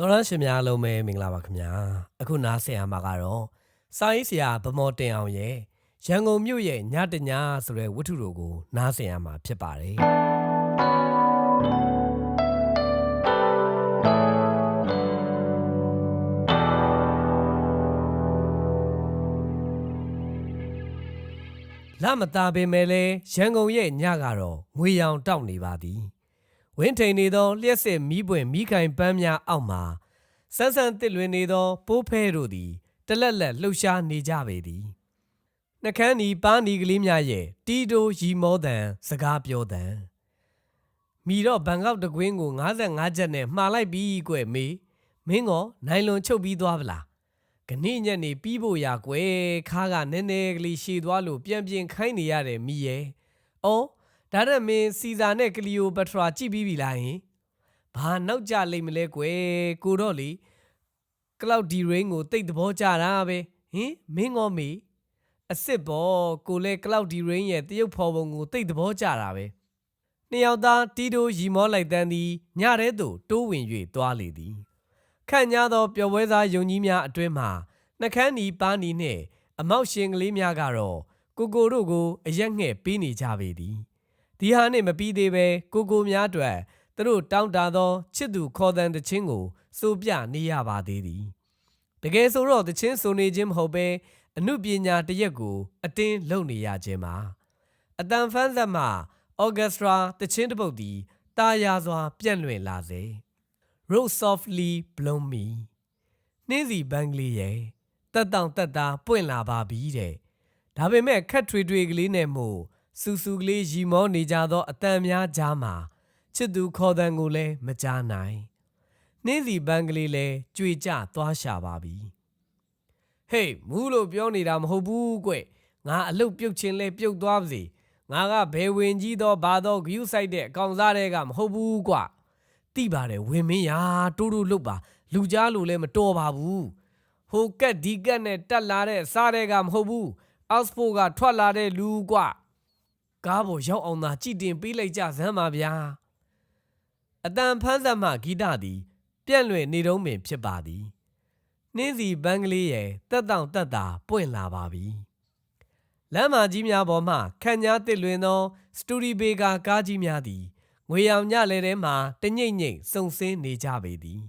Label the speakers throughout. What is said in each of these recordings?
Speaker 1: တော်ရရှင်များလုံးပဲမင်္ဂလာပါခင်ဗျာအခုနားဆင်ရမှာကတော့စာရေးဆရာဗမော်တင်အောင်ရဲ့ရန်ကုန်မြို့ရဲ့ညတညဆိုတဲ့ဝတ္ထုတို့ကိုနားဆင်ရမှာဖြစ်ပါတယ်လမတာပင်မဲ့လဲရန်ကုန်ရဲ့ညကတော့ငွေရောင်တောက်နေပါသည် ဝင်းထိန်နေသောလျှက်စစ်မီးပွင့်မီးခိုင်ပန်းများအောက်မှာဆန်းဆန်းတစ်လွင်နေသော ပိုးဖဲတို့သည်တလက်လက်လှုပ်ရှားနေကြပေသည်နှကန်းနီပါးနီကလေးများရဲ့တီတိုရီမောတန်စကားပြောတန်မီတော့ဘန်ကောက်တကွင်းကို55ချက်နဲ့မှားလိုက်ပြီးကွယ်မေမင်းကောနိုင်လွန်ချုပ်ပြီးသွားဗလားခဏညက်နေပြီးဖို့ရာကွယ်ခါကနည်းနည်းကလေးရှည်သွားလို့ပြန်ပြင်ခိုင်းနေရတယ်မိရဲ့အော် ဒါရက်မင်းစီဇာနဲ့ကလီယိုပထရာကြည့်ပြီးပြီလားဟင်ဘာနောက်ကြလိမ့်မလဲကွယ်ကိုတော့လေကလောက်ဒီရင်းကိုတိတ်သဘောကြတာပဲဟင်မင်းငေါမေအစ်စ်ပေါ်ကိုလဲကလောက်ဒီရင်းရဲ့တရုတ်ဖော်ပုံကိုတိတ်သဘောကြတာပဲနှစ်ယောက်သားတီတိုရီမောလိုက်တန်းသည်ညတဲ့သို့တိုးဝင်၍သွားလေသည်ခန့်ညားသောပျော်ပွဲစားယုံကြီးများအတွင်းမှနှကန်းနီပါနီနှင့်အမောက်ရှင်ကလေးများကတော့ကိုကိုတို့ကိုအရက်ငှဲ့ပေးနေကြပေသည် ဒီဟာနဲ့မပြီးသေးပဲကိုကိုများအတွက်သူတို့တောင်းတသောချစ်သူခေါ်တန်တခြင်းကိုစိုးပြနေရပါသေးသည်တကယ်ဆိုတော့တခြင်းဆိုနေခြင်းမဟုတ်ပဲအမှုပညာတစ်ရက်ကိုအတင်းလုပ်နေရခြင်းပါအတန်ဖန်းဆက်မှအော်ကက်စထရာတခြင်းတစ်ပုဒ်သည်တာယာစွာ ပြန့်လွင့်လာစေ Rose softly blow me နှင်းစီဘန်ကလေးရဲ့တက်တောင့်တက်တာပွင့်လာပါပြီတဲ့ဒါပေမဲ့ခက်ထွေထွေကလေးနဲ့မို့ စူစူကလေးရီမောနေကြသောအတန်များကြားမှာချစ်သူခေါ်တန်ကိုလည်းမကြားနိုင်နှင်းစီဘန်ကလေးလည်းကြွေကြသွားရှာပါပြီဟေးမူးလို့ပြောနေတာမဟုတ်ဘူးကွငါအလုတ်ပြုတ်ချင်းလဲပြုတ်သွားပါစေငါကဘယ်ဝင်ကြီးသောဘာသောဂယုဆိုင်တဲ့အကောင်စားတွေကမဟုတ်ဘူးကွတိပါတယ်ဝင်မင်းရာတိုးတိုးလုတ်ပါလူကြားလို့လည်းမတော်ပါဘူးဟိုကက်ဒီကက်နဲ့တက်လာတဲ့စားတွေကမဟုတ်ဘူးအောက်စဖို့ကထွက်လာတဲ့လူကွ ကားပေါ်ရောက်အောင်သာကြည်တင်ပေးလိုက်ကြစမ်းပါဗျာအတန်ဖန်းဆက်မှဂီတသည် ပြန့်လွင့်နေတုံးပင်ဖြစ်ပါသည်နှင်းစီဘန်းကလေးရဲ့တက်တောင့်တက်တာပွင့်လာပါပြီလမ်းမကြီးများပေါ်မှခန့်ညားတစ်လွင်သော စတူဒီဘေကာကားကြီးများသည်ငွေရောင်ညလဲထဲမှတညိမ့်ညိမ့်စုံစင်းနေကြပေသည်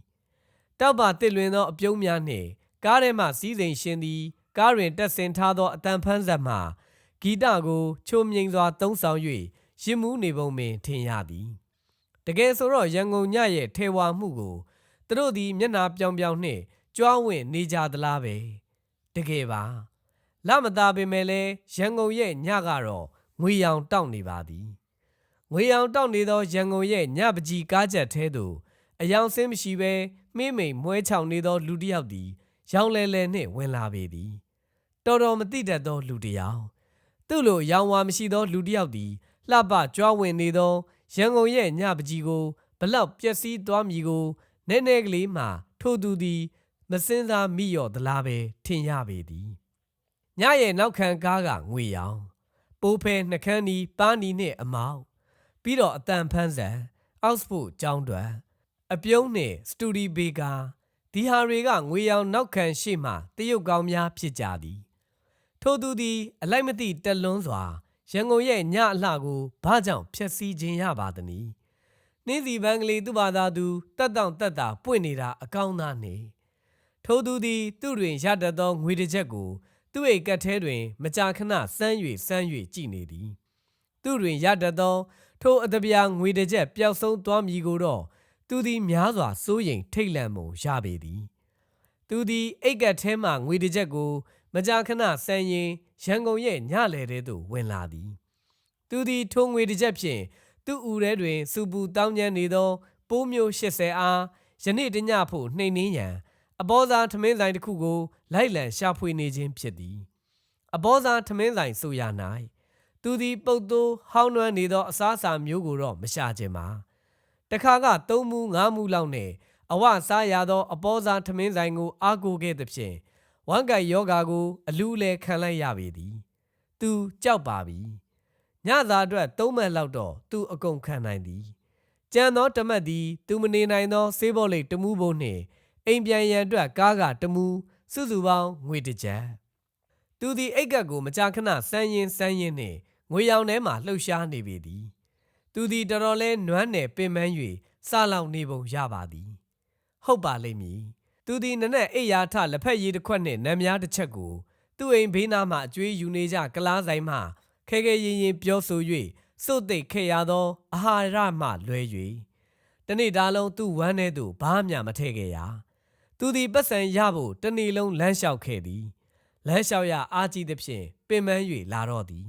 Speaker 1: တောက်ပါတစ်လွင်သောအပြုံးများနှင့်ကားထဲမှစီးစိမ်ရှင်သည် ကားတွင်တက်ဆင်ထားသောအတန်ဖန်းဆက်မှ ဂီတကိုချိုမြိန်စွာသုံးဆောင်၍ရင်မူးနေပုံပင်ထင်ရသည်တကယ်ဆိုတော့ရန်ကုန်ညရဲ့ထေဝါမှုကိုသူတို့သည်မျက်နာပြောင်ပြောင်နှင့်ကြွားဝင့်နေကြသလားပဲတကယ်ပါလမသားပင်မဲ့လဲရန်ကုန်ရဲ့ညကတော့ငွေရောင်တောက်နေပါသည်ငွေရောင်တောက်နေသောရန်ကုန်ရဲ့ညပကြီးကားချက်သေးသို့အယောင်စင်းမရှိဘဲမှိမ့်မိန်မွဲချောင်နေသောလူတစ်ယောက်သည်ရောင်လဲလဲနှင့်ဝင်လာပေသည်တော်တော်မသိတတ်သောလူတစ်ယောက် သူ့လိုရောင်ဝါမရှိသောလူတစ်ယောက်သည်လှပကြွားဝင်နေသောရန်ကုန်ရဲ့ညပကြီးကိုဘလောက်ပျက်စီးသွားမည်ကိုနည်းနည်းကလေးမှထိုသူသည်မစင်းစားမိရော့သလားပဲထင်ရပေသည်ညရဲ့နောက်ခံကားကငွေရောင်ပိုးဖဲနှကန်းနီပါနီနှင့်အမောက်ပြီးတော့အတန်ဖန်းဆန်အောက်စဖို့ကျောင်းတွင်အပြုံးနှင့်စတူဒီဘေကာဒီဟာတွေကငွေရောင်နောက်ခံရှိမှတရုတ်ကောင်းများဖြစ်ကြသည် ထိုသူသည် အလိုက်မသိတက်လွန်းစွာရန်ကုန်ရဲ့ညအလှကိုဘာကြောင့်ဖျက်ဆီးခြင်းရပါသနည်းနှင်းစီပန်းကလေးသူ့ဘာသာသူတက်တောင့်တက်တာပွင့်နေတာအကောင်းသားနေထိုသူသည် သူ့တွင်ရတတ်သောငွေတစ်ချက်ကို သူ့၏ကတ်ထဲတွင် မကြာခဏစမ်း၍စမ်း၍ကြည်နေသည် သူ့တွင်ရတတ်သော ထိုအတပြားငွေတစ်ချက်ပျောက်ဆုံးသွားမည်ကိုတော့သူသည်များစွာစိုးရိမ်ထိတ်လန့်မှုရပေသည် သူသည်အိတ်ကတ်ထဲမှငွေတစ်ချက်ကိုမ ကြာခဏဆန်းရင်ရန်ကုန်ရဲ့ညလယ်ထဲသို့ဝင်လာသည်သူသည်ထိုငွေတစ်ချက်ဖြင့်သူ့ဦးထဲတွင်စူပူတောင်းကျမ်းနေသော ပိုးမျိုး80အားယနေ့တညဖို့နှိမ်နှင်းရန်အဘောစားထမင်းဆိုင်တစ်ခုကိုလိုက်လံရှာဖွေနေခြင်းဖြစ်သည်အဘောစားထမင်းဆိုင်ဆိုရ၌သူသည်ပုတ်သိုးဟောင်းနွမ်းနေသောအစားအစာမျိုးကိုတော့မရှာခြင်းပါတခါက၃မူ၅မူလောက်နဲ့အဝစားရသောအဘောစားထမင်းဆိုင်ကိုအားကိုခဲ့သဖြင့် ဝမ်ကိုင်ယောဂါကို အလူးလဲခံလိုက်ရပေသည် သူကြောက်ပါပြီညသာအတွက်သုံးမှတ်လောက်တော့သူအကုန်ခံနိုင်သည်ကြံသောတမတ်သည်သူမနေနိုင်သောဆေးဘောလိတ်တမှုဘုံနှင့်အိမ်ပြန်ရန်အတွက်ကားကတမူစုစုပေါင်းငွေတစ်ကြံသူသည်အိတ်ကပ်ကိုမကြာခဏစမ်းရင်စမ်းရင်နှင့်ငွေရောင်ထဲမှလှုပ်ရှားနေပေသည်သူသည်တော်တော်လဲနွမ်းနယ်ပင်ပန်း၍စလောင်နေပုံရပါသည် ဟုတ်ပါလိမ့်မည် သူသည်နနက်အိပ်ရာထလက်ဖက်ရည်တစ်ခွက်နှင့်နံများတစ်ချက်ကိုသူ့အိမ်ဘေးနားမှအကျွေးယူနေကြကလားဆိုင်မှခဲခဲရင်ရင်ပြောဆို၍စွတ်သိပ်ခဲ့ရသောအာဟာရမှလွဲ၍တနေ့တားလုံးသူ့ဝမ်းထဲသို့ဘာမှမထည့်ခဲ့ရသူသည်ပတ်စံရဖို့တနေ့လုံးလမ်းလျှောက်ခဲ့သည်လမ်းလျှောက်ရအားကြီးသဖြင့်ပင်ပန်း၍လာတော့သည်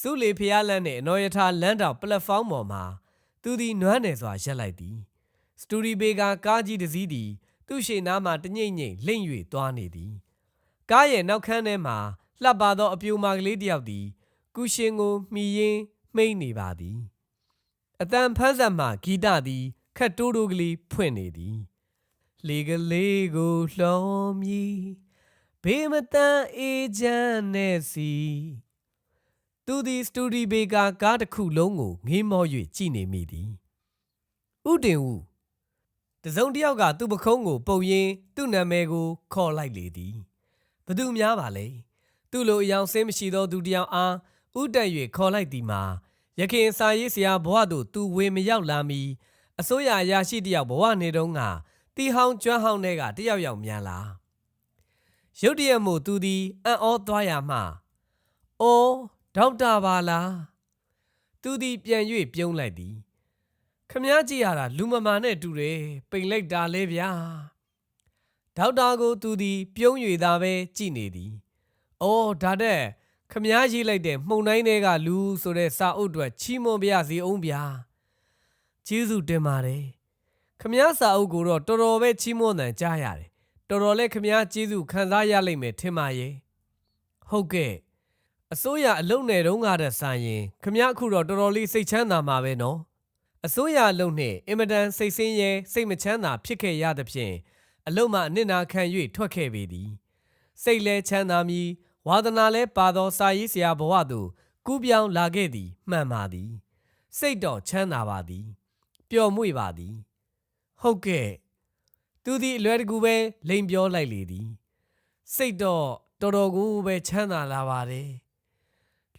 Speaker 1: စုလီဖျားလန်းနှင့်အနော်ယထာလမ်းတောင်ပလက်ဖောင်းပေါ်မှာသူသည်နွမ်းနယ်စွာရက်လိုက်သည်စတူဒီဘေကကားကြီးတစ်စီးသည် သူ့ရှေ့နားမှတညိမ့်ညိမ့်လိမ့်၍သွားနေသည်ကားရဲ့နောက်ခန်းထဲမှာလှပသောအပြူမာကလေးတစ်ယောက်သည်ကုရှင်ကိုမှီရင်းမှိန်နေပါသည်အတန်ဖန်းဆက်မှဂီတသည်ခတ်တိုးတိုးကလေးဖွင့်နေသည်လေကလေးကိုလှော်မြည်ဘေးမတန်အေးချမ်းနဲ့စီသူသည်စတူဒီဘေကာကားတစ်ခုလုံးကိုငေးမော၍ကြည်နေမိသည်ဥတင်ဦး တစုံတစ်ယောက်ကသူ့ပခုံးကို ပုတ်ရင်းသူ့နာမည်ကိုခေါ်လိုက်လေသည်ဘသူများပါလဲသူ့လိုအယောင်ဆင်းမရှိသောသူတစ်ယောက်အားဥတက်၍ခေါ်လိုက်သည်မှာရခင်စာရေးဆရာဘဝသို့သူဝင်မရောက်လာမီအစိုးရအရာရှိတစ်ယောက်ဘဝနေတုန်းကတီဟောင်းကျွမ်းဟောင်းတွေကတယောက်ယောက်မြန်လာရုတ်တရက်မို့သူသည်အံ့ဩသွားရမှအော်ဒေါက်တာပါလားသူသည်ပြန်၍ပြုံးလိုက်သည် ခမည်းကြည့်ရတာလူမမာနဲ့တူတယ်ပိန်လိုက်တာလဲဗျာဒေါက်တာကိုသူသည်ပြုံး၍သာပဲကြည့်နေသည်အော်ဒါတဲ့ခမည်းရေးလိုက်တဲ့မှုန်တိုင်းတွေကလူဆိုတဲ့စာအုပ်တွေချီးမွမ်းပြရစီအောင်ဗျာကျေးဇူးတင်ပါတယ်ခမည်းစာအုပ်ကိုတော့တော်တော်ပဲချီးမွမ်းတယ်ကြားရတယ်တော်တော်လဲခမည်းကျေးဇူးခံစားရလိမ့်မယ်ထင်ပါရဲ့ဟုတ်ကဲ့အစိုးရအလုံနယ်တုန်းကတည်းဆိုင်ရင်ခမည်းအခုတော့တော်တော်လေးစိတ်ချမ်းသာမှာပဲနော် အစိုးရအလုံနှင့်အင်မတန်စိတ်ဆင်းရဲစိတ်မချမ်းသာဖြစ်ခဲ့ရသဖြင့်အလုံမှအနစ်နာခံ၍ထွက်ခဲ့ပေသည်စိတ်လဲချမ်းသာမည်ဝါသနာလဲပါသောစာရေးဆရာဘဝသို့ကူးပြောင်းလာခဲ့သည်မှန်ပါသည် စိတ်တော်ချမ်းသာပါသည်ပျော်မွေ့ပါသည် ဟုတ်ကဲ့သူသည်အလွယ်တကူပဲလိန်ပြောလိုက်လေသည် စိတ်တော့တော်တော်ကိုပဲချမ်းသာလာပါတယ်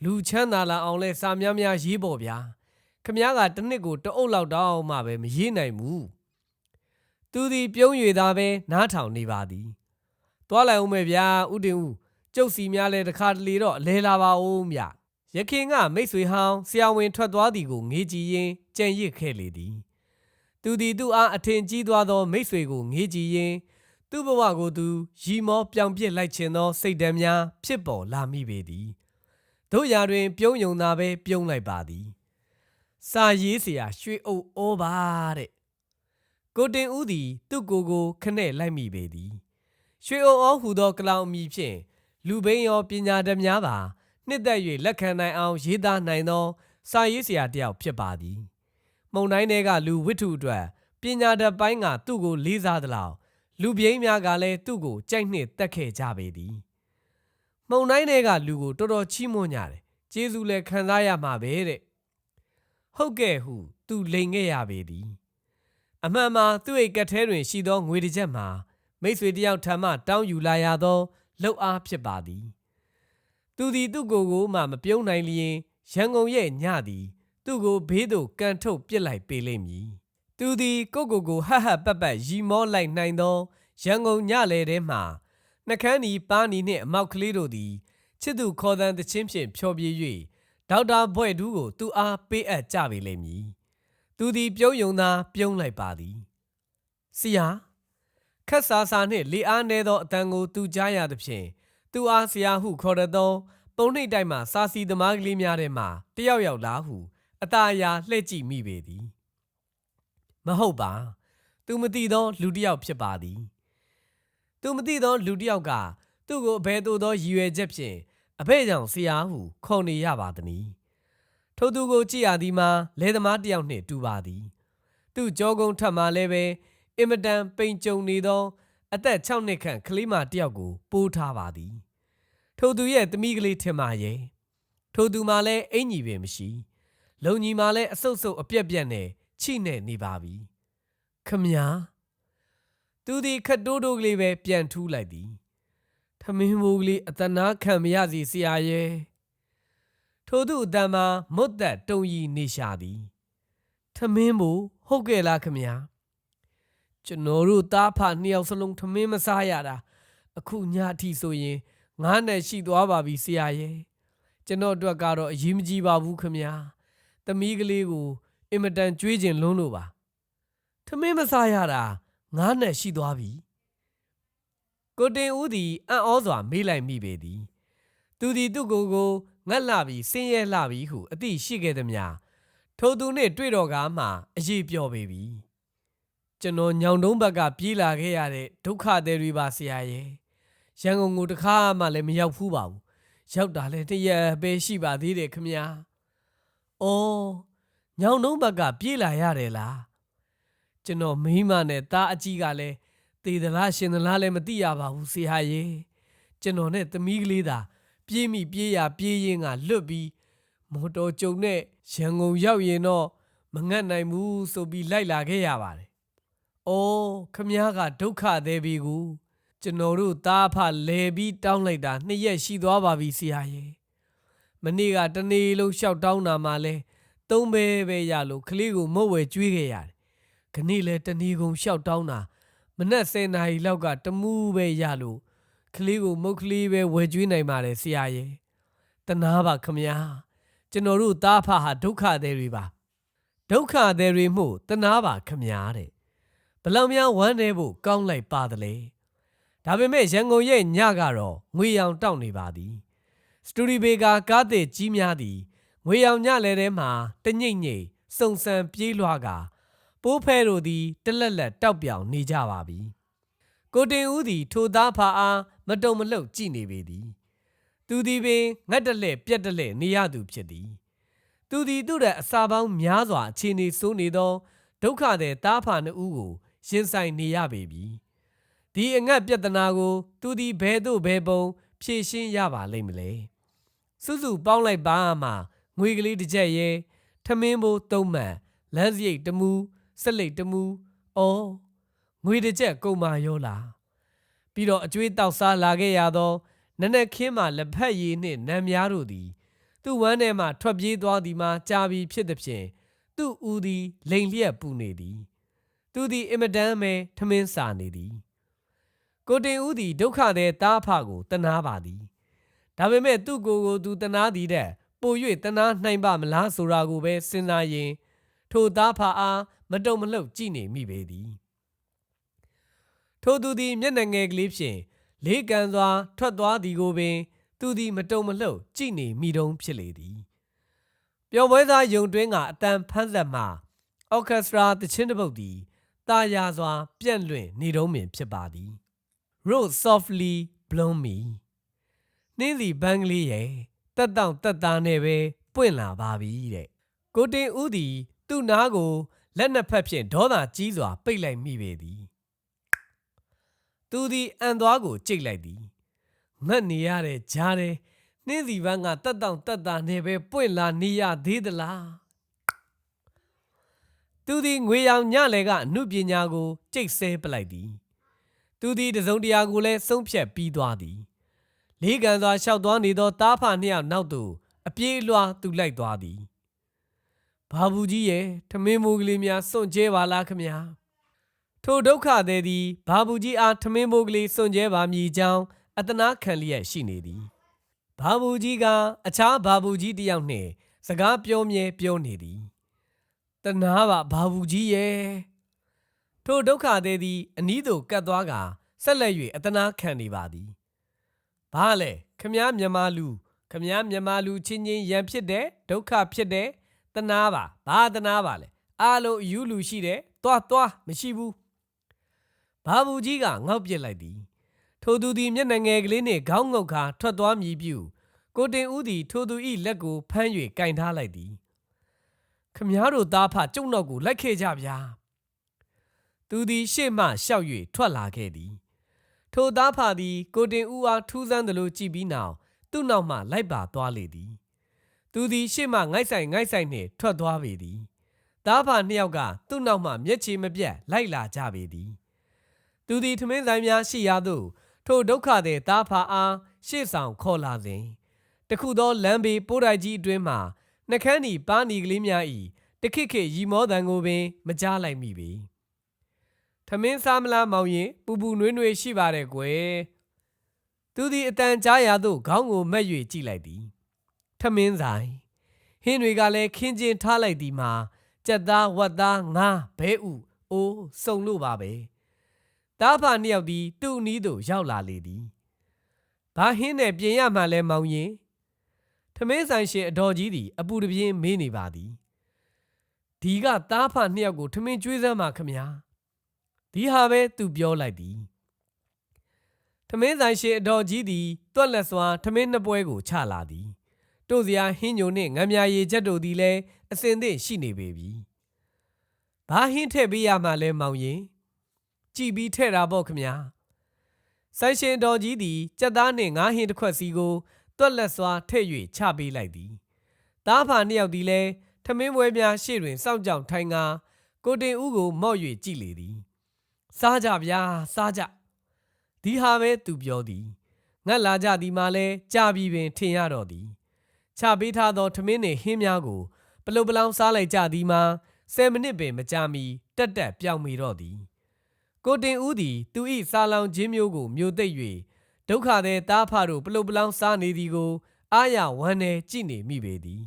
Speaker 1: လူချမ်းသာလာအောင်လဲစာများများရေးပေါ်ဗျာ ခမည်းကတစ်နှစ်ကိုတအုပ်လောက်တောင်းမှပဲမရေးနိုင်ဘူးသူသည်ပြုံး၍သာပဲနားထောင်နေပါသည်သွားလိုက်အောင်မယ်ဗျာဥတင်ဦးကျုပ်စီများလဲတခါတလေတော့အလဲလာပါဦးမြရခင်ကမိတ်ဆွေဟောင်းဆရာဝန်ထွက်သွားသည်ကိုငေးကြည့်ရင်းကြံ့ရစ်ခဲ့လေသည်သူသည်သူ့အားအထင်ကြီးသွားသောမိတ်ဆွေကိုငေးကြည့်ရင်းသူ့ဘဝကိုသူရီမောပြောင်ပြစ်လိုက်ခြင်းသောစိတ်ဓာတ်များဖြစ်ပေါ်လာမိပေသည်တို့ရာတွင် ပြုံးယုံသာပဲပြုံးလိုက်ပါသည် စာရေးเสียရွှေအုပ်ဩပါတဲ့ကိုတင်ဦးသည် သူ့ကိုယ်ကိုခနဲ့လိုက်မိပေသည်ရွှေအုပ်ဩဟူသောကလောင်အမည်ဖြင့်လူဘိန်းရောပညာတတ်များပါနှစ်သက်၍လက်ခံနိုင်အောင်ရေးသားနိုင်သောစာရေးဆရာတစ်ယောက်ဖြစ်ပါသည်မုံတိုင်းတွေကလူဝိထုအတွက်ပညာတတ်ပိုင်းကသူ့ကိုလေးစားသလောက်လူပြိန်းများကလည်းသူ့ကိုကြိုက်နှစ်တက်ခဲ့ကြပေသည်မုံတိုင်းတွေကလူကိုတော်တော်ချီးမွမ်းကြတယ်ကျေးဇူးလည်းခံစားရမှာပဲတဲ့ ဟုတ်ကဲ့ဟုသူလိန်ခဲ့ရပေသည်အမှန်မှာသူ့ရဲ့ကက်ထဲတွင်ရှိသောငွေတစ်ချက်မှာမိတ်ဆွေတယောက်ထံမှတောင်းယူလာရသောလှုပ်အားဖြစ်ပါသည်သူသည်သူ့ကိုယ်ကိုမှမပြုံးနိုင်လျင်ရန်ကုန်ရဲ့ညသည်သူ့ကိုဘေးသို့ကန်ထုတ်ပစ်လိုက်ပေလိမ့်မည်သူသည်ကိုကိုကိုဟဟပက်ပက်ရီမောလိုက်နိုင်သောရန်ကုန်ညလေထဲမှနှကန်းနီပါနီနှင့်အမောက်ကလေးတို့သည်ချစ်သူခေါ်တန်တချင်းဖြင့်ဖျော်ပြ၍ ဒေါက်တာဘွဲ့ဒူးကိုသူအားပေးအပ်ကြပေလိမ့်မည်သူသည်ပြုံးယုံသာပြုံးလိုက်ပါသည်ဆရာခက်ဆာဆာနှင့်လေအားနေသောအတန်ကိုသူကြားရသဖြင့်သူအားဆရာဟုခေါ်တတ်သောပုံနှိပ်တိုက်မှစာစီသမားကလေးများထဲမှတယောက်ယောက်လားဟုအตาအယာလှည့်ကြည့်မိပေသည်မဟုတ်ပါသူမသိသောလူတစ်ယောက်ဖြစ်ပါသည်သူမသိသောလူတစ်ယောက်ကသူ့ကိုအဘယ်သို့သောရည်ရွယ်ချက်ဖြင့် အဖေကြောင့်ဆရာဟုခေါ်နေရပါသည်။ထိုသူကိုကြည့်ရသည်မှာလယ်သမားတစ်ယောက်နှင့်တူပါသည်။သူ့ကြောကုန်းထပ်မှလည်းပဲအင်မတန်ပိန်ကြုံနေသော အသက်6နှစ်ခန့်ကလေးမတစ်ယောက်ကိုပိုးထားပါသည်။ထိုသူရဲ့သမီးကလေးထင်ပါရဲ့။ထိုသူမှလည်းအင်ကြီးပင်မရှိ။လုံကြီးမှလည်းအဆုတ်ဆုတ်အပြက်ပြက်နဲ့ချိနဲ့နေပါပြီ။ခမညာသူသည်ခတ်တိုးတိုးကလေးပဲပြန်ထူးလိုက်သည် ထမင်းမိုးကလေးအတနာခံမရစီဆရာရဲ့ထို့သူအတန်မှာမွတ်သက်တုံရီနေရှာသည်ထမင်းမိုးဟုတ်ကဲ့လားခမညာကျွန်တော်တို့သားဖနှစ်ယောက်စလုံးထမင်းမစားရတာအခုညအထိဆိုရင်ငါးနဲ့ရှိသွားပါပြီဆရာရဲ့ကျွန်တော်အတွက်ကတော့အရေးမကြီးပါဘူးခမညာသမီးကလေးကိုအင်မတန်ကြွေးကျင်လွန်းလို့ပါထမင်းမစားရတာငါးနဲ့ရှိသွားပြီ ကိုတင်ဦးသည်အံ့ဩစွာမေးလိုက်မိပေသည်သူသည်သူ့ကိုယ်ကိုငတ်လှပြီးဆင်းရဲလှပြီးဟုအသိရှိခဲ့သည်များထိုသူနှင့်တွေ့တော့ကားမှအရေးပြောပေပြီကျွန်တော်ညောင်တုံးဘက်ကပြေးလာခဲ့ရတဲ့ဒုက္ခသည်တွေပါဆရာရဲ့ရန်ကုန်ကိုတခါမှလည်းမရောက်ဖူးပါဘူးရောက်တာလည်းတရက်ပဲရှိပါသေးတယ်ခမညာအော်ညောင်တုံးဘက်ကပြေးလာရတယ်လားကျွန်တော်မိန်းမနဲ့သားအကြီးကလည်း သေသလားရှင်သလားလည်းမသိရပါဘူးဆရာရဲ့ကျွန်တော်နဲ့သမီးကလေးသာပြေးမိပြေးရပြေးရင်းကလွတ်ပြီးမော်တော်ကြုံနဲ့ရန်ကုန်ရောက်ရင်တော့မငတ်နိုင်ဘူးဆိုပြီးလိုက်လာခဲ့ရပါတယ်။အော်ခမ ्या ကဒုက္ခသေးပြီကူကျွန်တော်တို့သားဖလဲပြီးတောင်းလိုက်တာနှစ်ရက်ရှိသွားပါပြီဆရာရဲ့။မနေ့ကတနေ့လုံးလျှောက်တောင်းတာမှလဲသုံးပဲပဲရလို့ကလေးကိုမုတ်ဝဲကျွေးခဲ့ရတယ်။ခနေ့လဲတနေ့ကုန်လျှောက်တောင်းတာ မနက်10နာရီလောက်ကတမူးပဲရလို့ကလေးကိုမုတ်ကလေးပဲဝဲကျွေးနိုင်ပါတယ်ဆရာရဲ့တနာပါခမညာကျွန်တော်တို့သားဖဟာဒုက္ခသည်တွေပါဒုက္ခသည်တွေမှုတနာပါခမညာတဲ့ဘလောင်များဝမ်းနေဖို့ကောင်းလိုက်ပါတယ်လေဒါပေမဲ့ရန်ကုန်ရဲ့ညကတော့ငွေရောင်တောက်နေပါသည်စတူဒီဘေကာကားတဲ့ကြီးများသည်ငွေရောင်ညလဲထဲမှာတညိတ်ညိတ်စုံစံပြေးလွှားကာ ပိုးဖဲတို့သည်တလက်လက်တောက်ပြောင်နေကြပါပြီကိုတင်ဦးသည် ထိုသားဖာအားမတုံမလှုပ်ကြည့်နေပေသည် သူသည်ပင်ငတ်တလဲပြက်တလဲနေရသူဖြစ်သည် သူသည်သူ့ရဲ့အစာပေါင်းများစွာအခြေအနေဆိုးနေသောဒုက္ခတဲ့သားဖာနှစ်ဦးကိုရင်ဆိုင်နေရပေပြီဒီအငတ်ပြဿနာကို သူသည်ဘယ်သို့ဘယ်ပုံ ဖြေရှင်းရပါလိမ့်မလဲစုစုပေါင်းလိုက်ပါမှငွေကလေးတစ်ချက်ရဲထမင်းဘိုးသုံးမှန်လမ်းစရိတ်တမူ ဆက်လိတ်တမူအော်ငွေတစ်ချက်ကုန်မာရောလားပြီးတော့အကျွေးတောက်စားလာခဲ့ရသောနနက်ခင်းမှလက်ဖက်ရည်နှင့်နံများတို့သည် သူ့ဝမ်းထဲမှထွက်ပြေးသွားသည်မှာကြာပြီဖြစ်သည်ဖြင့်သူ့ဦးသည်လိန်လျက်ပူနေသည် သူသည်အင်မတန်ပဲထမင်းစာနေသည် ကိုတင်ဦးသည်ဒုက္ခတဲ့တားဖကိုတနာပါသည်ဒါပေမဲ့သူ့ကိုယ်ကိုသူတနာသည်တဲ့ပို၍တနာနိုင်ပါမလားဆိုတာကိုပဲစဉ်းစားရင် ထိုသားဖအား မတုံမလှုပ်ကြည့်နေမိပေသည်ထိုသူသည်မျက်နှာငယ်ကလေးဖြင့်လေးကန်စွာထွက်သွားသည်ကိုပင် သူသည်မတုံမလှုပ်ကြည့်နေမိတုံးဖြစ်လေသည်ပျော်ပွဲသားယုံတွင်းကအတန်ဖန်းဆက်မှအော်ကက်စထရာတချင်းတစ်ပုတ်သည်တာယာစွာ ပြန့်လွင့်နေတုံးပင်ဖြစ်ပါသည် Rose softly blow me နှင်းစီဘန်းကလေးရဲ့တက်တောင့်တက်သားနဲ့ပဲပွင့်လာပါပြီတဲ့ကိုတင်ဦးသည် သူ့နားကို လက်နှစ်ဖက်ဖြင့်ဒေါသကြီးစွာပိတ်လိုက်မိပေသည်သူသည်အန်သွားကိုကြိတ်လိုက်သည်ငတ်နေရတဲ့ဂျားတဲ့နှင်းစီပန်းကတက်တောင့်တက်တာနဲ့ပဲပွင့်လာနေရသေးသလားသူသည်ငွေရောင်ညလေကအမှုပညာကိုကြိတ်ဆဲပလိုက်သည်သူသည်တစုံတရာကိုလည်းဆုံးဖြတ်ပြီးသွားသည်လေးကန်စွာလျှောက်သွားနေသောတားဖာနှစ်ယောက်နောက်သို့အပြေးအလွှာသူလိုက်သွားသည် ဘာဘူးကြီးရဲ့ထမင်းမိုးကလေးများစွန့်ကြဲပါလားခမညာထိုဒုက္ခသည်သည်ဘာဘူးကြီးအားထမင်းမိုးကလေးစွန့်ကြဲပါမည်ကြောင်းအတနာခံလျက်ရှိနေသည်ဘာဘူးကြီးကအခြားဘာဘူးကြီးတယောက်နှင့် စကားပြောမြဲပြောနေသည်တနာပါဘာဘူးကြီးရဲ့ထိုဒုက္ခသည်သည်အနီးသို့ကတ်သွားကဆက်လက်၍အတနာခံနေပါသည်ဘာလဲခမည်းမြန်မာလူခမည်းမြန်မာလူချင်းချင်းရံဖြစ်တဲ့ဒုက္ခဖြစ်တဲ့ တနာပါဘာတနာပါလဲအားလုံးအယူလူရှိတယ်တွားတွားမရှိဘူးဘာဘူးကြီးကငေါက်ပစ်လိုက်သည်ထိုသူသည်မျက်နှာငယ်ကလေးနှင့်ခေါင်းငုတ်ခါထွက်သွားမည်ပြုကိုတင်ဦးသည်ထိုသူ၏လက်ကိုဖမ်း၍ကင်ထားလိုက်သည်ခမားတို့သားဖကျုံတော့ကိုလိုက်ခဲ့ကြဗျာသူသည်ရှေ့မှရှောက်၍ထွက်လာခဲ့သည်ထိုသားဖသည်ကိုတင်ဦးအားထူးဆန်းသလိုကြည့်ပြီးနောက်သူ့နောက်မှလိုက်ပါသွားလေသည် သူသည်ရှေ့မှငိုက်ဆိုင်ငိုက်ဆိုင်နှင့်ထွက်သွားပေသည်သားဖနှစ်ယောက်ကသူ့နောက်မှမျက်ခြေမပြတ်လိုက်လာကြပေသည်သူသည်ထမင်းဆိုင်များရှိရာသို့ထိုဒုက္ခသည်တားဖာအားရှေ့ဆောင်ခေါ်လာစဉ်တခုသောလမ်းဘေးပိုးတိုက်ကြီးအတွင်းမှနှကန်းဤပါနီကလေးများဤတခိခိရီမောတန်ကိုပင်မကြားလိုက်မိပေထမင်းစားမလားမောင်ရင်ပူပူနွေးနွေးရှိပါတယ်ကွယ်သူသည်အတန်ကြားရာသို့ခေါင်းကိုမက်၍ကြည့်လိုက်သည် ထမင်းဆိုင်ဟင်းတွေကလည်းခင်းကျင်းထားလိုက်သည်မှာကြက်သားဝက်သားငါးဘဲဥအိုးစုံလို့ပါပဲတားဖာနှစ်ယောက်သည်သူ့အနီးသို့ရောက်လာလေသည်ဘာဟင်းနဲ့ပြင်ရမှလဲမောင်ရင်ထမင်းဆိုင်ရှင်အတော်ကြီးသည်အပူတပြင်းမေးနေပါသည်ဒီကတားဖာနှစ်ယောက်ကိုထမင်းကျွေးစမ်းပါခမညာဒီဟာပဲသူပြောလိုက်သည်ထမင်းဆိုင်ရှင်အတော်ကြီးသည်တွက်လက်စွာထမင်းနှစ်ပွဲကိုချလာသည် တို့စရာဟင်းညိုနှင့်ငမ်းမြရည်ချက်တို့သည်လည်းအစင်သင့်ရှိနေပေပြီဘာဟင်းထည့်ပေးရမှလဲမောင်ရင်ကြည်ပြီးထည့်တာပေါ့ခမညာဆိုင်ရှင်တော်ကြီးသည်ကြက်သားနှင့်ငါးဟင်းတစ်ခွက်စီကိုတွက်လက်စွာထည့်၍ချပေးလိုက်သည်တားဖာနှစ်ယောက်သည်လည်းထမင်းပွဲများရှေ့တွင်စောင့်ကြောင်ထိုင်ကာကိုတင်ဦးကိုမော့၍ကြည့်လေသည်စားကြဗျာစားကြဒီဟာပဲသူပြောသည်ငတ်လာကြသည်မှာလဲကြာပြီပင်ထင်ရတော့သည် ချပေးထားသောထမင်းနှင့်ဟင်းများကို ပလုတ်ပလောင်းစားလိုက်ကြသည်မှာ10မိနစ်ပင်မကြာမီတက်တက်ပြောင်းမိတော့သည်ကိုတင်ဦးသည်သူ၏စာလောင်ခြင်းမျိုးကိုမျိုးသိပ်၍ဒုက္ခသည်တားဖတို့ပလုတ်ပလောင်းစားနေသည်ကိုအာရဝမ်းနေကြည့်နေမိပေသည်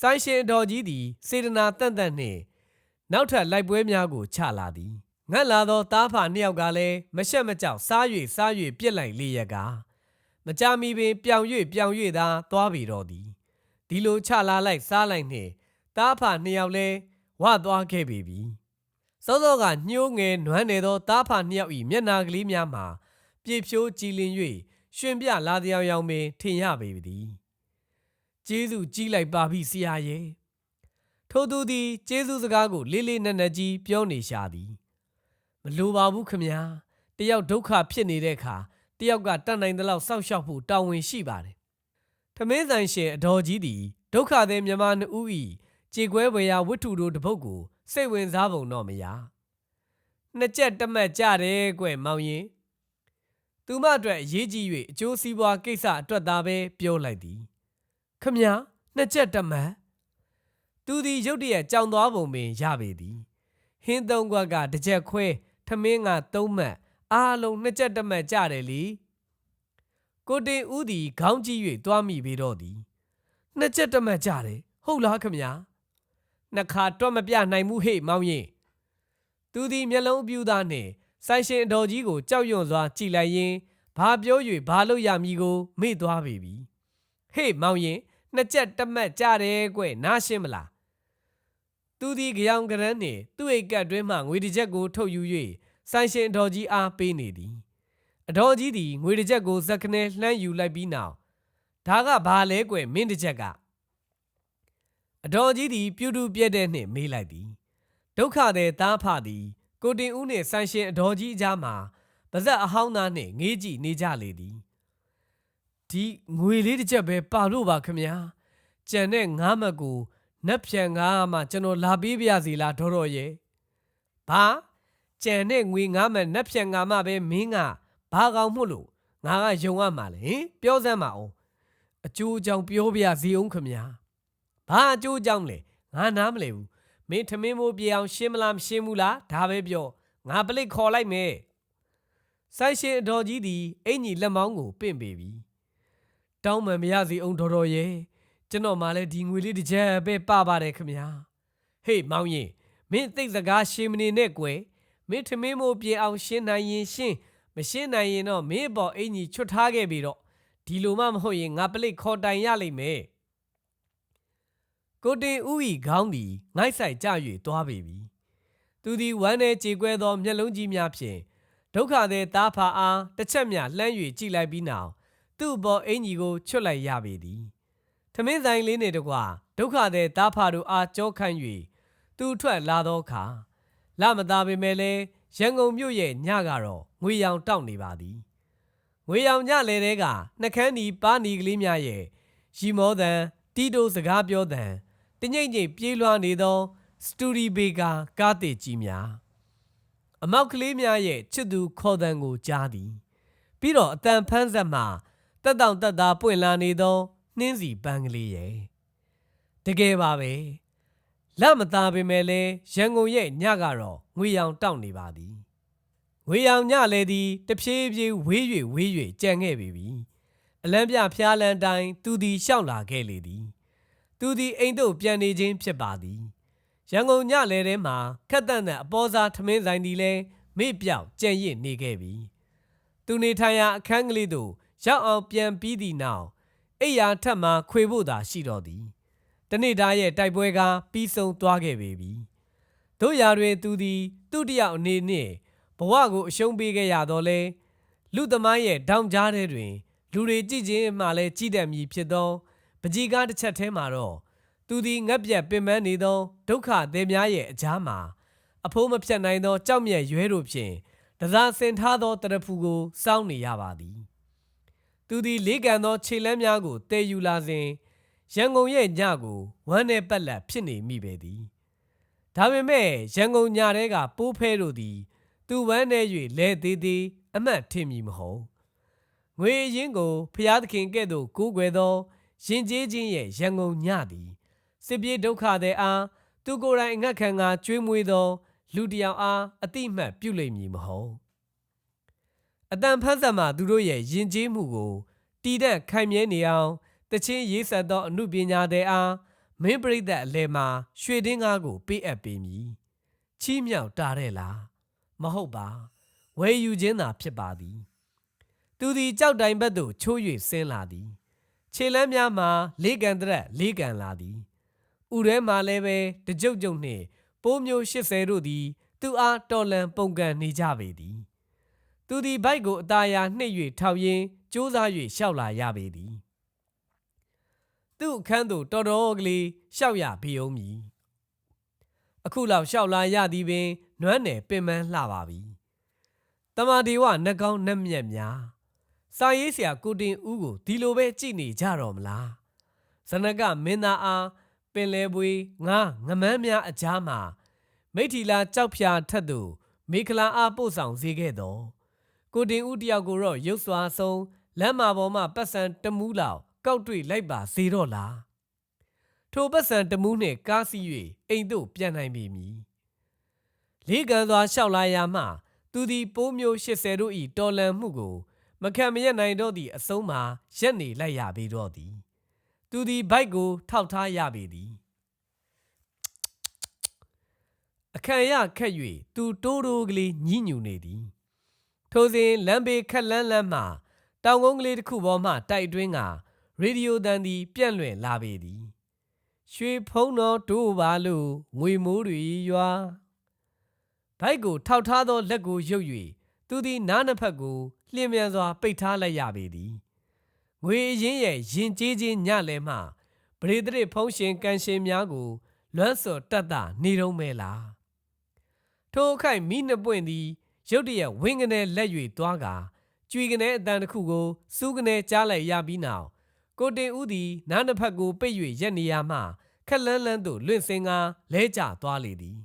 Speaker 1: ဆိုင်ရှင်အတော်ကြီးသည် စေတနာတန့်တန့်နှင့်နောက်ထပ်လိုက်ပွဲများကိုချလာသည်ငတ်လာသောတားဖာနှစ်ယောက်ကလည်းမရှက်မကြောက်စား၍စား၍ပြစ်လိုက်လေရကား မကြမီပင်ပြောင်၍ပြောင်၍သာသွားပြီတော့သည်ဒီလိုချလာလိုက်စားလိုက်နှင့်တားဖာနှစ်ယောက်လဲဝသွားခဲ့ပေပြီစောစောကညှိုးငယ်နွမ်းနေသောတားဖာနှစ်ယောက်၏မျက်နာကလေးများမှာပြေဖြိုးကြည်လင်၍ရှင်ပြလာတယောင်ယောင်ပင်ထင်ရပေသည်ကျေးဇူးကြီးလိုက်ပါပြီဆရာရဲ့ထိုသူသည်ကျေးဇူးစကားကိုလေးလေးနက်နက်ကြီးပြောနေရှာသည်မလိုပါဘူးခမညာတယောက်ဒုက္ခဖြစ်နေတဲ့အခါ တယောက်ကတတ်နိုင်သလောက်စောင့်ရှောက်ဖို့တာဝန်ရှိပါတယ်ထမင်းဆိုင်ရှင်အတော်ကြီးသည်ဒုက္ခသည်မြမနှစ်ဦး၏ကြေကွဲဝေယဝတ္ထုတို့တစ်ပုဒ်ကိုစိတ်ဝင်စားပုံတော့မရနှစ်ချက်တမတ်ကြတယ်ကွမောင်ရင်သူမအတွက်အရေးကြီး၍အကျိုးစီးပွားကိစ္စအတွက်သာပဲပြောလိုက်သည်ခမညာနှစ်ချက်တမတ်သူသည်ရုတ်တရက်ကြောင်သွားပုံပင်ရပေသည်ဟင်းသုံးခွက်ကတစ်ချက်ခွဲထမင်းကသုံးမှတ် အားလုံးနှစ်ချက်တမတ်ကြတယ်လေကိုတင်ဦးသည်ခေါင်းကြီး၍သွားမိပေတော့သည်နှစ်ချက်တမတ်ကြတယ်ဟုတ်လားခမညာနှစ်ခါတော့မပြနိုင်မှုဟေ့မောင်ရင်သူသည်မျက်လုံးအပြူသားနှင့်ဆိုင်ရှင်အတော်ကြီးကိုကြောက်ရွံ့စွာကြည်လိုက်ရင်းဘာပြော၍ဘာလို့ရမည်ကိုမေ့သွားပေပြီဟေ့မောင်ရင်နှစ်ချက်တမတ်ကြတယ်ကွနားရှင်းမလားသူသည်ကြောင်ကရန်းနှင့်သူ့အိတ်ကတ်တွင်းမှငွေတစ်ချက်ကိုထုတ်ယူ၍ ဆိုင်ရှင်အတော်ကြီးအားပေးနေသည်အတော်ကြီးသည်ငွေတစ်ချက်ကိုဇက်ကနေလှမ်းယူလိုက်ပြီးနောက်ဒါကဘာလဲကွမင်းတစ်ချက်ကအတော်ကြီးသည်ပြူတူပြက်တဲ့နှင့်မေးလိုက်သည်ဒုက္ခတဲ့သားဖသည် ကိုတင်ဦးနှင့်ဆိုင်ရှင်အတော်ကြီးအကြားမှာပါဇက်အဟောင်းသားနှင့်ငေးကြည့်နေကြလေသည်ဒီငွေလေးတစ်ချက်ပဲပါလို့ပါခမညာကြံတဲ့ငားမတ်ကိုနက်ဖြန်ငားမှကျွန်တော်လာပေးပြစီလားဒေါ်တော်ရဲ့ဘာ ကြံတဲ့ငွေငားမတ်နက်ဖြန်ငားမှပဲမင်းကဘာကောင်မှုလို့ငါကယုံရမှာလေဟင်ပြောစမ်းပါအောင်အကျိုးအကြောင်းပြောပြစီအောင်ခမညာဘာအကျိုးအကြောင်းလဲငါနားမလဲဘူးမင်းထမင်းမိုးပြေအောင်ရှင်းမလားမရှင်းဘူးလားဒါပဲပြောငါပလိတ်ခေါ်လိုက်မယ်ဆိုင်ရှင်အတော်ကြီးသည်အင်ကြီးလက်မောင်းကိုပင့်ပေပြီတောင်းမှန်မရစီအောင်တော်တော်ရဲ့ကျွန်တော်မှလည်းဒီငွေလေးတစ်ချက်ပဲပပါတယ်ခမညာဟေးမောင်ရင်မင်းသိစကားရှင်းမနေနဲ့ကွယ် မင်းထမင်းမိုးပြေအောင်ရှင်းနိုင်ရင်ရှင်းမရှင်းနိုင်ရင်တော့မင်းအပေါ်အင်ကြီးချွတ်ထားခဲ့ပြီတော့ဒီလိုမှမဟုတ်ရင်ငါပလိတ်ခေါ်တိုင်ရလိမ့်မယ်ကိုတင်ဦးဤခေါင်းသည်ငိုက်ဆိုင်ကြ၍သွားပေပြီသူသည်ဝမ်းထဲကြေကွဲသောမျက်လုံးကြီးများဖြင့်ဒုက္ခသည်သားဖာအားတစ်ချက်မျှလှမ်း၍ကြည့်လိုက်ပြီးနောက်သူ့ဘောအင်ကြီးကိုချွတ်လိုက်ရပေသည်ထမင်းဆိုင်လေးနှင့်တကွဒုက္ခသည်သားဖာတို့အားကြောခန့်၍သူထွက်လာသောအခါ လမသားပေမဲ့လည်းရန်ကုန်မြို့ရဲ့ညကတော့ငွေရောင်တောက်နေပါသည်ငွေရောင်ညလေတဲ့ကနှကန်းဒီပါနီကလေးများရဲ့ရီမောသံတီတိုစကားပြောသံတညိမ့်ညိမ့်ပြေးလွှားနေသောစတူဒီဘေကာကားတေကြီးများအမောက်ကလေးများရဲ့ချစ်သူခေါ်တန်ကိုကြားသည် ပြီးတော့အတန်ဖန်းဆက်မှတက်တောင့်တက်သားပွင့်လာနေသောနှင်းစီပန်းကလေးရဲ့တကယ်ပါပဲ လမသားပေမဲ့လဲရန်ကုန်ရဲ့ညကတော့ငွေရောင်တောက်နေပါသည်ငွေရောင်ညလဲသည်တဖြည်းဖြည်းဝေး၍ဝေး၍ကြံခဲ့ပြီပြီအလံပြဖျားလန်တိုင်းသူသည်ရှောက်လာခဲ့လေသည် သူသည်အိမ်သို့ပြန်နေခြင်းဖြစ်ပါသည်ရန်ကုန်ညလဲထဲမှာခက်တန့်တဲ့အပေါ်စားထမင်းဆိုင်သည်လဲမေ့ပြောက်ကြံ့ရစ်နေခဲ့ပြီသူနေထိုင်ရာအခန်းကလေးသို့ရောက်အောင်ပြန်ပြီးသည့်နောက်အိယာထက်မှခွေဖို့သာရှိတော်သည် တနေ့သားရဲ့တိုက်ပွဲကပြီးဆုံးသွားခဲ့ပေပြီတို့ရာတွင်သူသည်သူ့တယောက်အနေနှင့်ဘဝကိုအရှုံးပေးခဲ့ရတော့လဲလူသမိုင်းရဲ့ဒေါင်ကြားထဲတွင် လူတွေကြည့်ခြင်းမှလည်းကြည့်တတ်မည်ဖြစ်သောပကြီးကားတစ်ချက်ထဲမှာတော့သူသည်ငက်ပြက်ပင်ပန်းနေသောဒုက္ခသည်များရဲ့အကြားမှာအဖိုးမဖြတ်နိုင်သောကြောက်မြတ်ရွဲတို့ဖြင့်တစားဆင်ထားသောတရဖူကိုစောင်းနေရပါသည် သူသည်လေးကန်သောခြေလမ်းများကိုတည်ယူလာစဉ် ရန်ကုန်ရဲ့ညကိုဝမ်းနဲ့ပက်လက်ဖြစ်နေမိပေသည်ဒါပေမဲ့ရန်ကုန်ညတဲကပိုးဖဲတို့သည် သူဝမ်းနဲ့၍လဲသေးသေးအမှတ်ထင်မည်မဟုတ်ငွေရင်းကိုဖျားသခင်ကဲ့သို့ကိုးကွယ်သောရင်ကျေးခြင်းရဲ့ရန်ကုန်ညသည်စစ်ပြေးဒုက္ခတဲ့အားသူကိုယ်တိုင်အငတ်ခံကကျွေးမွေးသော လူတစ်ယောက်အားအတိအမှတ်ပြုလိမ့်မည်မဟုတ်အတန်ဖတ်ဆက်မှသူတို့ရဲ့ယဉ်ကျေးမှုကိုတည်တဲ့ခိုင်မြဲနေအောင် တချင်းရေးဆက်သောအမှုပညာတွေအားမင်းပရိသတ်အလဲမှာရွှေတင်းကားကိုပေးအပ်ပေးမည်ချီးမြှောက်တာတဲ့လားမဟုတ်ပါဝယ်ယူခြင်းသာဖြစ်ပါသည်သူသည်ကြောက်တိုင်ဘက်သို့ချိုး၍ဆင်းလာသည်ခြေလမ်းများမှာလေးကန်တရက်လေးကန်လာသည်ဥထဲမှာလည်းပဲတကြုတ်ကြုတ်နှင့်ပိုးမျိုး80တို့သည် သူအားတော်လန်ပုန်ကန်နေကြပေသည်သူသည်ဘိုက်ကိုအသားရနှိပ်၍ထောက်ရင်းစူးစား၍ရှောက်လာရပေသည် သူ့အခန်းသို့တော်တော်ကလေးရှောက်ရပေအောင်မည်အခုလောက်ရှောက်လာရသည်ပင်နွမ်းနယ်ပင်ပန်းလှပါပြီတမဒီဝနှကောင်းနှက်မြက်များစာရေးဆရာကိုတင်ဦးကိုဒီလိုပဲကြည်နေကြတော့မလားဇနကမင်းသားအားပင်လဲပွေငါငမန်းများအကြားမှာမိထီလာကြောက်ဖြာထက်သို့မေခလာအားပို့ဆောင်စေခဲ့တော့ကိုတင်ဦးတယောက်ကိုတော့ရုပ်စွာဆုံးလမ်းမပေါ်မှပတ်စံတမူးလောက် ကောက်တွေ့လိုက်ပါစေတော့လားထိုပတ်စံတမူးနှင့်ကားစီး၍အိမ်သို့ပြန်နိုင်ပေမည်လေးကန်စွာလျှောက်လာရမှသူသည်ပိုးမျိုး80တို့၏တော်လန်မှုကို မခံမရနိုင်တော့သည့်အဆုံးမှာရက်နေလိုက်ရပေတော့သည် သူသည်ဘိုက်ကို ထောက်ထားရပေသည်အခန့်ရခက်၍သူတိုးတိုးကလေးညှိညူနေသည် ထိုစဉ်လမ်းဘေးခက်လန်းလန်းမှတောင်ကုန်းကလေးတစ်ခုပေါ်မှတိုက်တွင်းက ရေဒီယိုတန်သည် ပြန့်လွင့်လာပေသည်ရွှေဖုံးတော်တို့ပါလို့ငွေမိုးတွေရွာဘိုက်ကိုထောက်ထားသောလက်ကိုရုပ်၍သူသည်နားနှစ်ဖက်ကိုလျင်မြန်စွာ ပိတ်ထားလိုက်ရပေသည်ငွေအရင်ရဲ့ရင်ကျေးခြင်းညလည်းမှပရိသတ်ဖုံးရှင်ကန်ရှင်များကို လွမ်းစော်တတ်တာနေတော့မဲလားထိုအခိုက်မိနှစ်ပွင့်သည်ရုတ်တရက်ဝင်းကနေလက်၍သွားကာကြွေကနေအတန်တစ်ခုကိုစူးကနေကြားလိုက်ရပြီးနောက် ကိုတင်ဦးသည်နားနှစ်ဖက်ကိုပိတ်၍ရက်နေရမှခက်လန်းလန်းသို့လွင့်စင်ကားလဲကျသွားလေသည်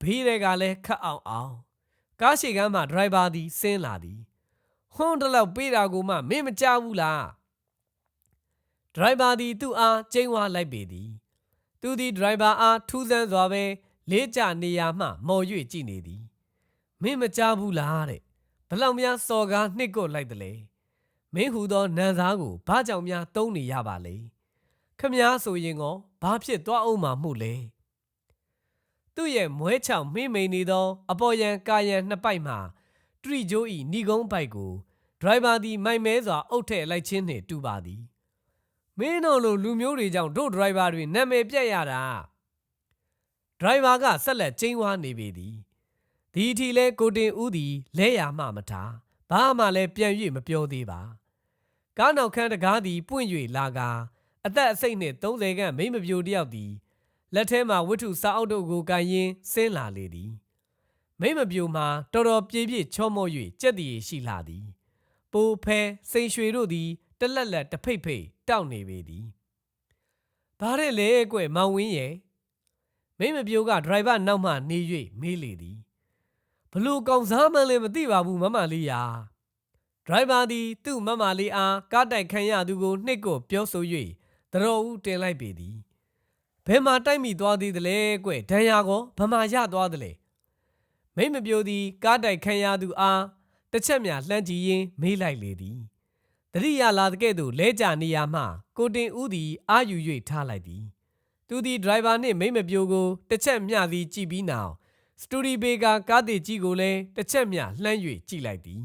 Speaker 1: ဘေးတွေကလည်းခတ်အောင်အောင်ကားရှိကမ်းမှဒရိုင်ဘာသည်ဆင်းလာသည်ဟွန်းတလောက်ပေးတာကိုမှမင်းမကြောက်ဘူးလားဒရိုင်ဘာသည်သူ့အားကျိန်းဝါလိုက်ပေသည်သူသည်ဒရိုင်ဘာအားထူးဆန်းစွာပဲလေးကျနေရာမှမော်၍ကြည့်နေသည်မင်းမကြောက်ဘူးလားတဲ့ဘလောက်များစော်ကားနှိတ်ကွလိုက်တယ်လေ မင်းဟူသောနန်စားကိုဘာကြောင့်များတုံးနေရပါလဲခမည်းဆိုရင်ကောဘာဖြစ်သွားအောင်မှမှုလဲသူ့ရဲ့မွဲချောင်မိမိန်နေသော အပေါ်ယံကာယံနှစ်ပိုက်မှထရီဂျိုးဤဏီကုန်းပိုက်ကိုဒရိုင်ဘာသည်မိုင်မဲစွာအုပ်ထည့်လိုက်ခြင်းနှင့်တူပါသည်မင်းတို့လိုလူမျိုးတွေကြောင့်တို့ဒရိုင်ဘာတွေနာမည်ပြတ်ရတာဒရိုင်ဘာကဆက်လက်ကျင်းဝါနေပေသည်ဒီအထိလဲကိုတင်ဦးသည်လဲရမှမထားဘာမှလည်းပြန်၍မပြောသေးပါ ကားနောက်ခန်းတကားသည်ပွင့်၍လာကာအသက်အစိတ်နှင့်30ခန့်မိမပြိုတယောက်သည်လက်ထဲမှဝတ္ထုစာအုပ်တို့ကိုကန်ရင်ဆင်းလာလေသည်မိမပြိုမှာတော်တော်ပြေပြည့်ချောမော့၍ကြက်တည်ရှိလာသည်ပိုဖဲစိန်ရွှေတို့သည်တလက်လက်တဖိတ်ဖိတ်တောက်နေပေသည်ဘာတဲ့လဲကွမောင်ဝင်းရဲ့မမိမပြိုးကဒရိုင်ဘာနောက်မှနေ၍မေးလေသည်ဘလို့ကောင်စားမှန်းလည်းမသိပါဘူးမမလေးယာ ဒရိုင်ဘာသည်သူ့မမလေးအားကားတိုက်ခံရသူကိုနှိတ်ကိုပြောဆို၍တတော်ဦးတင်လိုက်ပေသည်ဘယ်မှာတိုက်မိသွားသေးသလဲကွဒဏ်ရာကောဘမှာရသွားသလဲမိမပြိုးသည်ကားတိုက်ခံရသူအားတစ်ချက်များလှမ်းကြည့်ရင်းမေးလိုက်လေသည်တတိယလာတဲ့ကဲ့သို့လဲကြနေရမှ ကိုတင်ဦးသည်အာယူ၍ထားလိုက်သည်သူသည်ဒရိုင်ဘာနှင့်မိမပြိုကိုတစ်ချက်မျှသည်ကြည့်ပြီးနောက်စတူဒီဘေကကားတေကြီးကိုလည်းတစ်ချက်မျှလှမ်း၍ကြည့်လိုက်သည်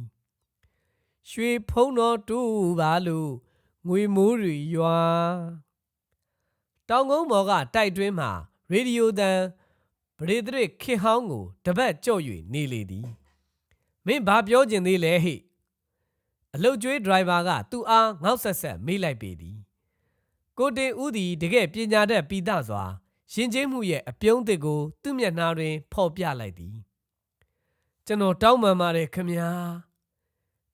Speaker 1: ရွှေဖုံးတော်တူပါလို့ငွေမိုးတွေရွာတောင်ကုန်းဘော်ကတိုက်တွင်းမှာရေဒီယိုတန်ဗရေဒရစ်ခေဟောင်းကိုတပတ်ကြော့၍နေလေသည်မင်းဘာပြောကျင်သေးလဲဟိအလုတ်ကျွေးဒရိုင်ဘာကသူ့အားငေါက်ဆက်ဆက်မေးလိုက်ပေသည်ကိုတင်ဦးသည်တကယ်ပညာတတ်ပိသစွာရှင်ကျေးမှုရဲ့အပြုံးအသစ်ကိုသူ့မျက်နှာတွင်ဖော်ပြလိုက်သည်ကျွန်တော်တောင်းပန်ပါတယ်ခမညာ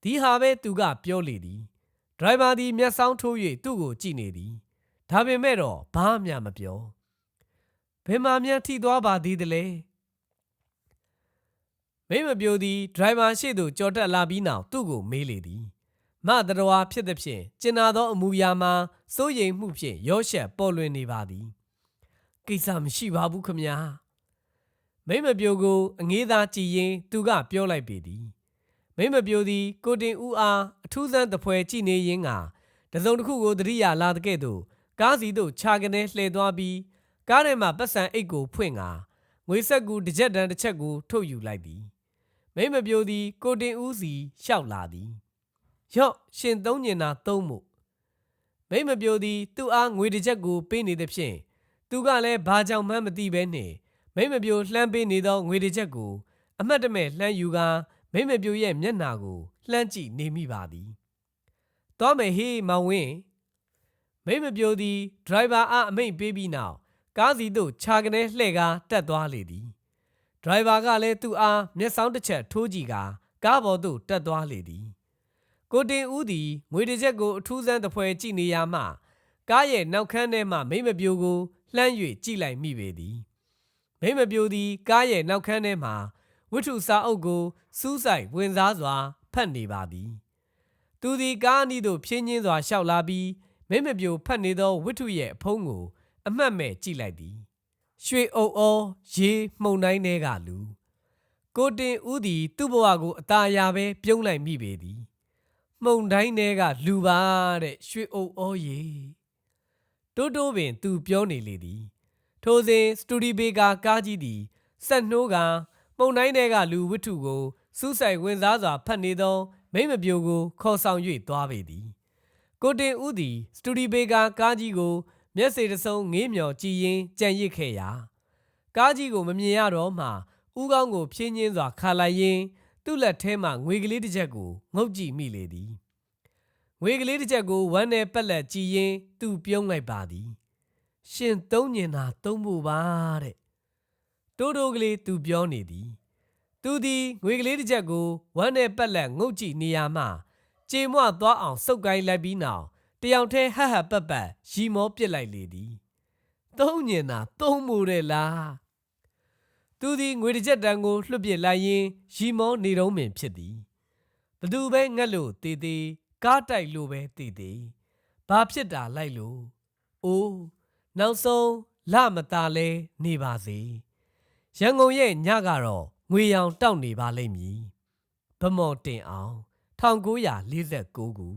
Speaker 1: ဒီဟာပဲသူကပြောလေသည်ဒရိုင်ဘာသည်မျက်စောင်းထိုး၍သူ့ကိုကြည့်နေသည်ဒါပေမဲ့တော့ဘာမှမပြောဘယ်မှာမြန်ထိသွားပါသေးသလဲမိမပြိုသည်ဒရိုင်ဘာရှေ့သို့ကြော်တက်လာပြီးနောက်သူ့ကိုမေးလေသည်မတတော်ဖြစ်သည်ဖြင့်ကျင်နာသောအမူအရာမှာစိုးရိမ်မှုဖြင့်ရောရှက်ပေါ်လွင်နေပါသည်ကိစ္စမရှိပါဘူးခမညာမိမပြိုကို အငေးသားကြည်ရင် သူကပြောလိုက်ပေသည် မိမပြိုသည်ကိုတင်ဦးအားအထူးဆန်းတပွဲကြည်နေရင်းကတစုံတစ်ခုကိုတရိယာလာတဲ့ကဲ့သို့ကားစီသို့ခြာကနေလှည့်သွားပြီးကားထဲမှပတ်စံအိတ်ကိုဖွင့်ကာငွေဆက်ကူတစ်ချက်တန်းတစ်ချက်ကိုထုတ်ယူလိုက်သည်မိမပြိုသည်ကိုတင်ဦးစီလျှောက်လာသည်ရော့ရှင်သုံးညင်နာသုံးမှုမိမပြိုသည်သူ့အားငွေတစ်ချက်ကိုပေးနေသည်ဖြင့်သူကလည်းဘာကြောင့်မှန်းမသိဘဲနှင့်မိမပြိုလှမ်းပေးနေသောငွေတစ်ချက်ကိုအမှတ်တမဲ့လှမ်းယူကာ မိမပြိုရဲ့မျက်နှာကိုလှမ်းကြည့်နေမိပါသည်။သွားမယ်ဟေးမောင်ဝင်းမိမပြိုသည်ဒရိုင်ဘာအားအမိန့်ပေးပြီးနောက်ကားစီသို့ခြာကနေလှည့်ကားတက်သွားလေသည်။ဒရိုင်ဘာကလည်းသူ့အားမျက်စောင်းတစ်ချက်ထိုးကြည့်ကာကားပေါ်သို့တက်သွားလေသည်။ကိုတင်ဦးသည်ငွေတစ်ချက်ကိုအထူးဆန်းတပွဲကြည့်နေရမှကားရဲ့နောက်ခန်းထဲမှမိမပြိုကိုလှမ်း၍ကြည့်လိုက်မိပေသည်။မိမပြိုသည်ကားရဲ့နောက်ခန်းထဲမှ ဝိထုစာအုပ်ကိုစူးစိုက်ဝင်စားစွာဖတ်နေပါသည်။သူသည်ကားအနီးသို့ဖြင်းချင်းစွာရှောက်လာပြီးမိမပြိုဖတ်နေသောဝိထုရဲ့အဖုံးကိုအမှတ်မဲ့ကြည့်လိုက်သည်။ရွှေအုပ်အောရေမှုန်တိုင်းထဲကလူကိုတင်ဦးသည် သူ့ဘဝကိုအตาအရာပဲပြုံးလိုက်မိပေသည်။မှုန်တိုင်းထဲကလူပါတဲ့ရွှေအုပ်အောရေတိုးတိုးပင်သူပြောနေလေသည်။ထိုစဉ်စတူဒီဘေကာကားကြီးသည်ဆက်နှိုးက မှုန်တိုင်းထဲကလူဝိထုကိုစူးစိုက်ဝင်စားစွာဖတ်နေသော မိမပြိုကိုခေါ်ဆောင်၍သွားပေသည်။ကိုတင်ဦးသည် စတူဒီဘေကာကားကြီးကို မျက်စေတဆုံးငေးမြော်ကြည့်ရင်းကြံရစ်ခဲ့ရာကားကြီးကိုမမြင်ရတော့မှဥကောင်းကိုဖြင်းညင်းစွာခါလိုက်ရင်းသူ့လက်ထဲမှငွေကလေးတစ်ချက်ကိုငုတ်ကြည့်မိလေသည်ငွေကလေးတစ်ချက်ကိုဝမ်းနဲ့ပက်လက်ကြည့်ရင်းသူပြုံးလိုက်ပါသည် ရှင်သုံးညင်သာသုံးဖို့ပါတဲ့ တိုးတိုးကလေးသူပြောနေသည် သူသည်ငွေကလေးတစ်ချက်ကိုဝမ်းနဲ့ပက်လက်ငုတ်ကြည့်နေရမှကြေမွသွားအောင်စုပ်ကိုင်းလိုက်ပြီးနောက်တယောက်တည်းဟဟပက်ပက်ရီမောပစ်လိုက်လေသည်သုံးညင်သာသုံးမှုတဲ့လားသူသည်ငွေတစ်ချက်တန်းကိုလွှတ်ပစ်လိုက်ရင်းရီမောနေတုံးပင်ဖြစ်သည်ဘသူပဲငက်လို့တည်တည်ကားတိုက်လို့ပဲတည်တည်ဘာဖြစ်တာလိုက်လို့အိုးနောက်ဆုံးလမသားလဲနေပါစေ ရန်ကုန်ရဲ့ညကတော့ငွေရောင်တောက်နေပါလိမ့်မည်ဗမော်တင်အောင်1949ခု